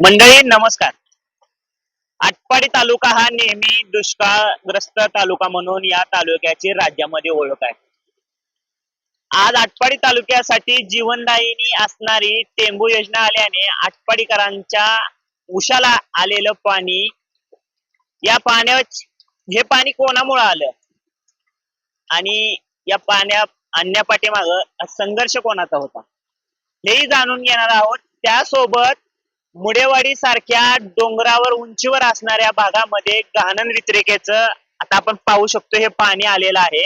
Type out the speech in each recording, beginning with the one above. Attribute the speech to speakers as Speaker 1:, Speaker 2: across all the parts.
Speaker 1: मंडळी नमस्कार. आटपाडी तालुका हा नेहमी दुष्काळग्रस्त तालुका म्हणून या तालुक्याची राज्यामध्ये ओळख आहे. आज आटपाडी तालुक्यासाठी जीवनदायिनी असणारी टेंबू योजना आल्याने आटपाडीकरांच्या उशाला आलेलं पाणी या पाण्या हे पाणी कोणामुळे आलं? आणि या पाण्या आणण्यापाठीमाग संघर्ष कोणाचा होता? हेही जाणून घेणार आहोत. त्यासोबत मुडेवाडी सारख्या डोंगरावर उंचीवर असणाऱ्या भागामध्ये गहनन वितरिकेचं आता आपण पाहू शकतो हे पाणी आलेलं आहे.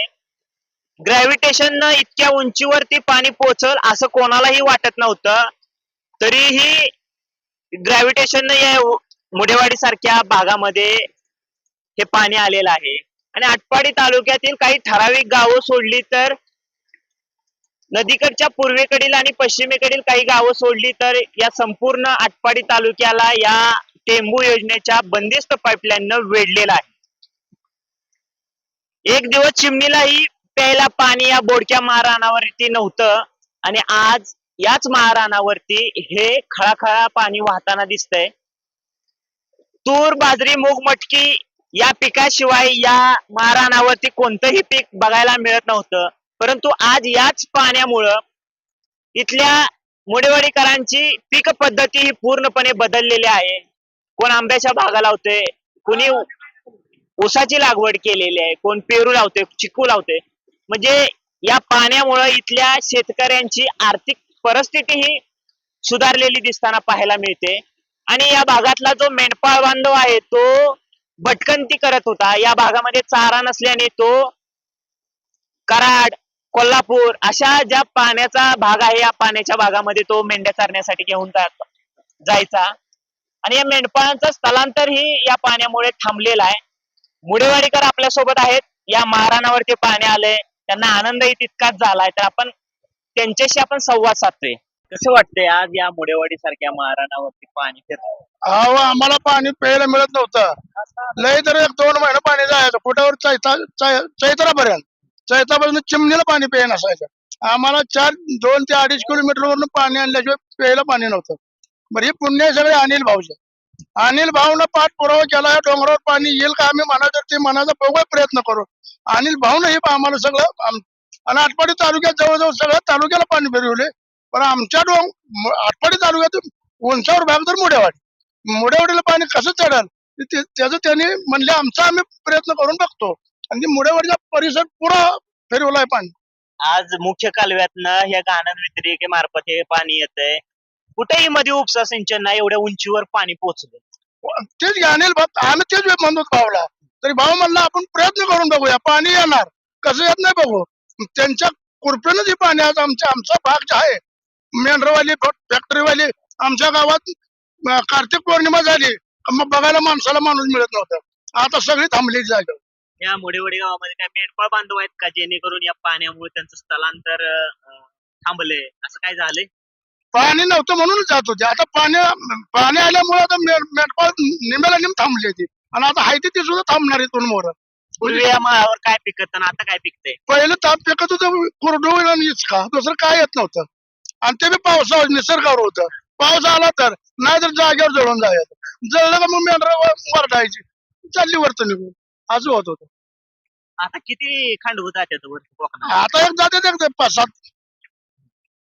Speaker 1: ग्रॅव्हिटेशन इतक्या उंचीवरती पाणी पोचल असं कोणालाही वाटत नव्हतं. तरीही ग्रॅव्हिटेशन या मुडेवाडी सारख्या भागामध्ये हे पाणी आलेलं आहे. आणि आटपाडी तालुक्यातील काही ठराविक गावं सोडली तर नदीकडच्या पूर्वेकडील आणि पश्चिमेकडील काही गावं सोडली तर या संपूर्ण आटपाडी तालुक्याला या टेंबू योजनेच्या बंदिस्त पाईपलाईननं वेढलेला आहे. एक दिवस चिमणीलाही प्यायला पाणी या बोडक्या महाराणावरती नव्हतं आणि आज याच महाराणावरती हे खळाखळा पाणी वाहताना दिसतंय. तूर बाजरी मूग मटकी या पिकाशिवाय या महाराणावरती कोणतंही पीक बघायला मिळत नव्हतं. परंतु आज याच पाण्यामुळं इथल्या मुडेवाडीकरांची पीक पद्धती ही पूर्णपणे बदललेली आहे. कोण आंब्याच्या भागा लावते कोणी ऊसाची लागवड केलेली आहे कोण पेरू लावते चिकू लावते म्हणजे या पाण्यामुळं इथल्या शेतकऱ्यांची आर्थिक परिस्थिती ही सुधारलेली दिसताना पाहायला मिळते. आणि या भागातला जो मेंढपाळ बांधव आहे तो भटकंती करत होता. या भागामध्ये चारा नसल्याने तो कराड कोल्हापूर अशा ज्या पाण्याचा भाग आहे या पाण्याच्या भागामध्ये तो मेंढ्या चारण्यासाठी घेऊन जायचा. आणि या मेंढपाळांचं स्थलांतर ही या पाण्यामुळे थांबलेलं आहे. मुडेवाडीकर आपल्यासोबत आहेत. या महाराणावरती पाणी आलंय. त्यांना आनंदही तितकाच झालाय. तर आपण त्यांच्याशी आपण संवाद साधतोय. कसं वाटतंय आज या मुडेवाडी सारख्या महाराणावरती पाणी फिरत
Speaker 2: अहो आम्हाला पाणी प्यायला मिळत नव्हतं. लय तर एक दोन महिने पाणी जायचं. कुठेवर चैता चैतापासून चिमणीला पाणी प्याय नसायचं. आम्हाला चार दोन ते अडीच किलोमीटर वरून पाणी आणल्याशिवाय प्यायला पाणी नव्हतं. बरं हे पुण्य सगळे अनिल भाऊचे. अनिल भाऊनं पाठपुरावा केला या डोंगरावर पाणी येईल का? आम्ही म्हणायचं ते म्हणायचा बघूया प्रयत्न करू. अनिल भाऊनं हे आम्हाला सगळं आणि आटपाडी तालुक्यात जवळजवळ सगळ्या तालुक्याला पाणी फिरवले. पण आमच्या डोंग म- आटपाडी उंचावर भाग तर मुडेवाडी. मुडेवाडीला पाणी कसं चढल? त्याचं त्यांनी म्हणले आमचा आम्ही प्रयत्न करून बघतो. आणि ते मुडेवाडीचा परिसर पुरा फिरवलाय पाणी.
Speaker 1: आज मुख्य कालव्यातनं ह्या गाणं वितरिकेमार्फत हे पाणी येतंय. कुठेही मध्ये उपसा सिंचन नाही एवढ्या उंचीवर पाणी पोहोचलं
Speaker 2: तेच भाऊ आम्ही तेच म्हणतो भाऊला. तरी भाऊ म्हणला आपण प्रयत्न करून बघूया पाणी येणार. कसं येत नाही बघू. त्यांच्या कृपेनं जे पाणी आज आमच्या आमचा भाग जे आहे मेंढरवाली फॅक्टरीवाली आमच्या गावात कार्तिक पौर्णिमा झाली. मग बघायला माणसाला माणूस मिळत नव्हतं. आता सगळी थांबली जागा.
Speaker 1: या मुडेवाडी गावामध्ये काय मेंढपाळ बांधव आहेत का? जेणेकरून या पाण्यामुळे त्यांचं स्थलांतर अं, थांबलंय. असं काय झालंय?
Speaker 2: पाणी नव्हतं म्हणूनच जात होते. आता पाणी पाणी आल्यामुळे आता मे- मेंढपाळ निम्याला निम थांबले ते आणि आता हाय ते सुद्धा थांबणार इथून मोर
Speaker 1: पूर्वी या माळावर काय पिकत आणि आता काय पिकतंय?
Speaker 2: पहिलं ताप पिकत होतं कुरडू आणि इचका. दुसरं काय येत नव्हतं. आणि ते बी पावसावर निसर्गावर होतं. पाऊस आला तर नाही तर जागेवर जळून जायचं. जळलं का मग मेंढर वरडायची. चालली वरत निघून. असं होत होतं.
Speaker 1: आता किती वर कोकणात
Speaker 2: आता एक जाते पाच सात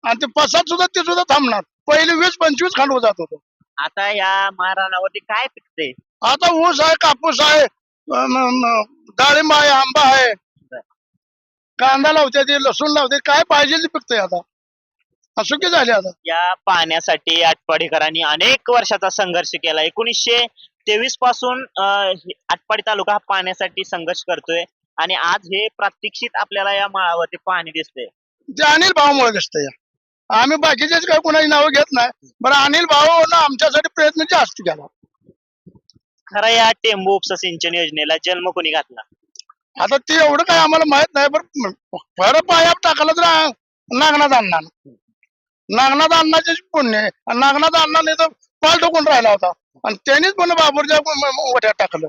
Speaker 2: आणि ते पाच सात सुद्धा ते सुद्धा थांबणार. पहिले वीस पंचवीस खांडव जात होतं.
Speaker 1: आता या महाराणावरती काय पिकतंय?
Speaker 2: आता ऊस आहे कापूस आहे अं, डाळिंब आहे आंबा आहे. कांदा लावते ते लसूण लावते काय पाहिजे ते पिकतंय आता. असुकी झाले आता.
Speaker 1: या पाण्यासाठी आटपाडीकरांनी अनेक वर्षाचा संघर्ष केला एकोणीसशे तेवीसपासून अं, आटपाडी तालुका हा पाण्यासाठी संघर्ष करतोय. आणि आज हे प्रात्यक्षित आपल्याला या माळावरती पाणी दिसतंय.
Speaker 2: ते अनिल भाऊमुळे दिसतंय. आम्ही बाकीचेच काही कुणाची नावं घेत नाही बरं अनिल भाऊ आमच्यासाठी प्रयत्न जास्त केला.
Speaker 1: खरं या टेंबू उपसा सिंचन योजनेला जन्म कोणी घातला?
Speaker 2: आता ते एवढं काय आम्हाला माहीत नाही बरं खरं पाया टाकलं तर नागनाथ अण्णा नागनाथ अण्णाचे पुण्य नागनाथ अण्णाने तर पाल ठोकून राहिला होता. आणि त्यांनीच पण बाबूरच्या वट्यात टाकलं.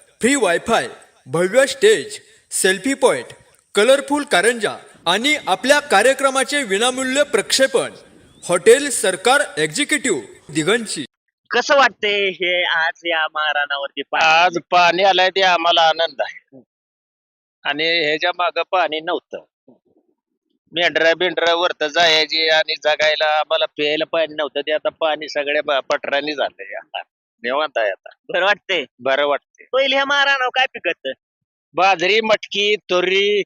Speaker 3: free wifi भव्य स्टेज सेल्फी पॉइंट कलरफुल कारंजा आणि आपल्या कार्यक्रमाचे विनामूल्य प्रक्षेपण. हॉटेल सरकार एक्झिक्युटिव्ह दिगंची
Speaker 1: कसं वाटतंय हे आज या महाराणावरती पाणी?
Speaker 4: आज पाणी आलंय ते आम्हाला आनंद आहे. आणि ह्याच्या माग पाणी नव्हतं. मेंढरा बिंढरा वरत जायची आणि जगायला आम्हाला प्यायला पाणी नव्हतं. ते आता पाणी सगळ्या पटरांनी झालंय. निवांत आहे आता.
Speaker 1: बरं वाटतंय.
Speaker 4: बरं वाटते
Speaker 1: पहिले ह्या महाराणावर काय पिकत?
Speaker 4: बाजरी मटकी तुरी.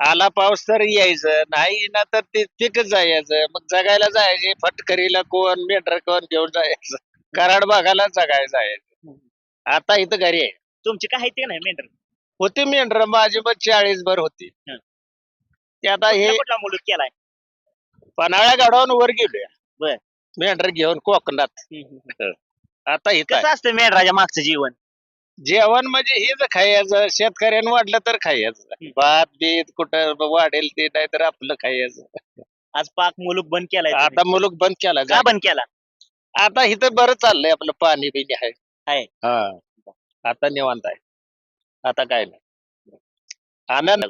Speaker 4: आला पाऊस तर यायचं. नाही ना तर ते पिकच जायचं. मग जगायला जायचे. फटकरीला कोण मेंढर कोण घेऊन जायचं? कराड भागाला जगायला जायचं. आता इथं घरी आहे.
Speaker 1: तुमची काय ते नाही मेंढर?
Speaker 4: होती मेंढर. माझी मग चाळीस भर होती.
Speaker 1: हं.
Speaker 4: ते आता हे
Speaker 1: कुठला मुलूक केलाय?
Speaker 4: पन्हाळ्या गाडावून वर गेलोय.
Speaker 1: बर.
Speaker 4: मेंढर घेऊन कोकणात. आता इथं
Speaker 1: कसं असतं मेंढराच्या मागचं जीवन.
Speaker 4: जेवण म्हणजे हेच खायचं शेतकऱ्यानं वाढलं तर खायचं. भात बीत कुठं वाढेल ते नाही तर आपलं खायचं.
Speaker 1: आज पाक मुलूक बंद केलाय तुम्ही.
Speaker 4: आता मुलूक बंद केला
Speaker 1: का बंद केला?
Speaker 4: आता इथं बरं चाललंय आपलं पाणी बिणी आहे.
Speaker 1: आहे.
Speaker 4: हा. आता निवांत आहे. आता काय नाही. आनंद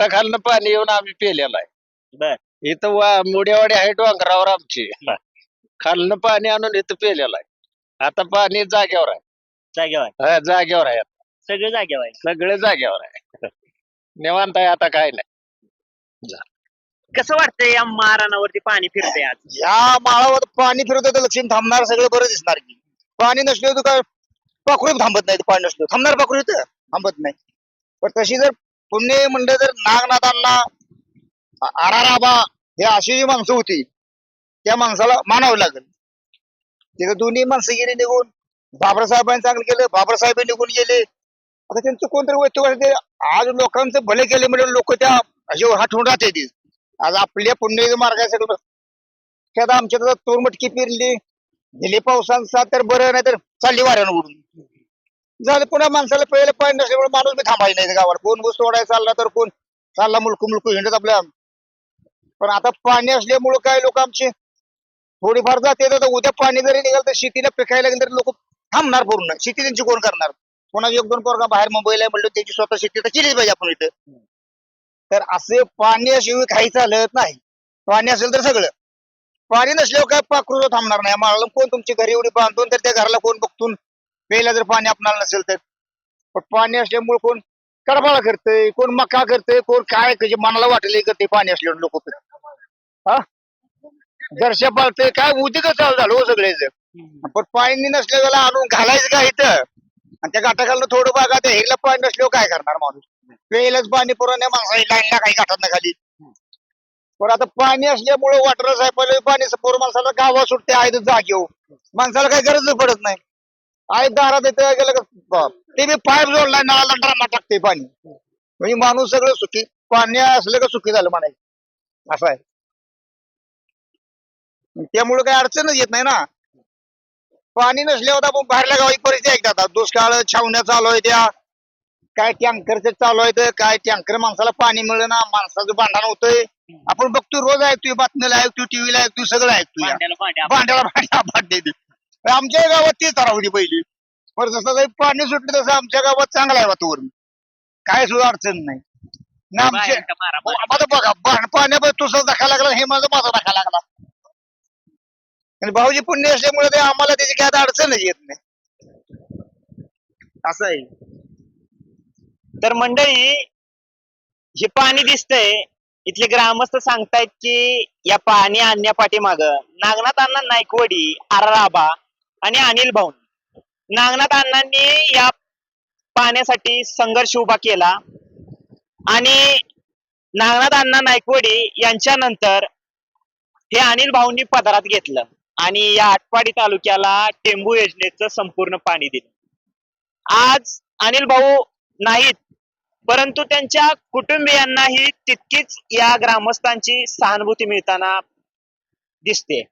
Speaker 4: खालनं पाणी येऊन आम्ही पेलेलं आहे. इथं वा आहे डोंगरावर आमची. खालनं पाणी आणून इथं पेलेलं आहे. आता पाणी जाग्यावर आहे.
Speaker 1: जागेवर आहे.
Speaker 4: हा, जाग्यावर आहे. आता.
Speaker 1: सगळे जागेवर आहे.
Speaker 4: सगळे जाग्यावर आहे. निवांत आहे आता काय नाही.
Speaker 1: कसं वाटतंय या महाराणावरती पाणी फिरतंय आज?
Speaker 5: या माळावर पाणी फिरत तर लक्ष्मी थांबणार सगळं बरं दिसणार की. पाणी नसलं तर काय? पाखरू थांबत नाही पाणी नसलं. थांबणार पाखरू इथं? थांबत नाही. पण तशी जर पुण्य म्हणलं तर नागनाथांना आराराबा हे अशी जी माणसं होती त्या माणसाला मानावं लागेल. तिथं दोन्ही माणसं गेली निघून बाबासाहेबांनी चांगलं केलं बाबासाहेब निघून गेले. आता त्यांचं कोणतरी वैतुक आज लोकांचं भले केले म्हणजे लोक त्या असे हटवून राहते ती. आज आपल्या पुण्य मार्गासाठी त्यात आमच्या तर तोर मटकी पेरली गेली पावसांचा तर बरं नाही तर चालली वाऱ्यानं उडून. झालं पुन्हा माणसाला पहिलं पाणी नसल्यामुळे माणूस बी थांबायला नाही गावाला. कोण बस तोडायला चालला तर कोण चालला मुलकू मुलकू हिंडत आपल्या. पण आता पाणी असल्यामुळं काय लोक आमचे थोडीफार जाते तर उद्या पाणी जरी निघालं तर शेतीला पिकायला लागेल तर लोक थांबणार पूर्ण. शेती त्यांची कोण करणार. कोणाची एक दोन पोरगा बाहेर मुंबईला आहे म्हणलं त्याची स्वतः शेती तर केलीच पाहिजे आपण इथं. तर असे पाणी अशिवाय काही चालत नाही. पाणी असेल तर सगळं. पाणी नसल्यावर काय पाखरू थांबणार नाही. माळाला कोण तुमची घरी एवढी बांधून तर त्या घराला कोण बघतून प्यायला जर पाणी आपणाला नसेल तर. पण पाणी असल्यामुळे कोण कडबाळा करतंय कोण मका करतंय कोण काय म्हणजे मनाला वाटेल करते पाणी असल्यावर लोक हा? दर्शा पाळतंय काय उदिक चालू झालं हो सगळे पण पाणी नसल्या वेळेला आणून घालायचं का इथं? आणि त्या गाठाखालनं थोडं बागा त्या हिरला पाणी नसल्यावर काय करणार माणूस? प्यायलाच पाणी पुरवण्या माणसाला लाईनला काही गाठात खाली. पण आता पाणी असल्यामुळे वॉटर साहेब पाणी पोर माणसाला गावा सुटते आहे जागेव माणसाला काही गरज पडत नाही. आहे दारात येतं गेलं. ते बी पाईप जोडलाय नळाला ड्रामा टाकते पाणी. म्हणजे माणूस सगळं सुखी पाणी असलं का सुखी झालं म्हणायचं. असं आहे. त्यामुळे काही अडचणच येत नाही ना. पाणी नसल्यावर आपण बाहेरल्या गावी परिस्थिती ऐकतात आता. दुष्काळ छावण्या चालू आहे त्या काय टँकरचं चालू आहे काय टँकर माणसाला पाणी मिळेना माणसाचं भांडण होतंय. आपण बघतोय रोज ऐकतोय बातम्याला ऐकतोय टीव्हीला ऐकतोय सगळं ऐकतोय
Speaker 1: भांड्याला
Speaker 5: भांड्या भांडे. आमच्या गावात तीच होती पहिली. पण जसं काही पाणी सुटलं तसं आमच्या गावात चांगलं आहे वातावरण. काय सुद्धा अडचण नाही. ना आमच्या बघा पाण्यामध्ये तुझा दाखा लागला हे माझा माझा दाखा लागला. आणि भाऊजी पुण्य असल्यामुळे ते आम्हाला त्याची काय आता अडचणच येत नाही.
Speaker 1: असं आहे. तर मंडळी हे पाणी दिसतंय. इथले ग्रामस्थ सांगतायत की या पाणी आणण्या माग नागनाथ अण्णा नायकवडी आराबा आणि अनिल भाऊ नागनाथ अण्णांनी या पाण्यासाठी संघर्ष उभा केला. आणि नागनाथ अण्णा नायकवडी यांच्यानंतर हे अनिल भाऊंनी पदरात घेतलं. आणि या आटपाडी तालुक्याला टेंबू योजनेचं संपूर्ण पाणी दिलं. आज अनिल भाऊ नाहीत परंतु त्यांच्या कुटुंबियांनाही तितकीच या ग्रामस्थांची सहानुभूती मिळताना दिसते.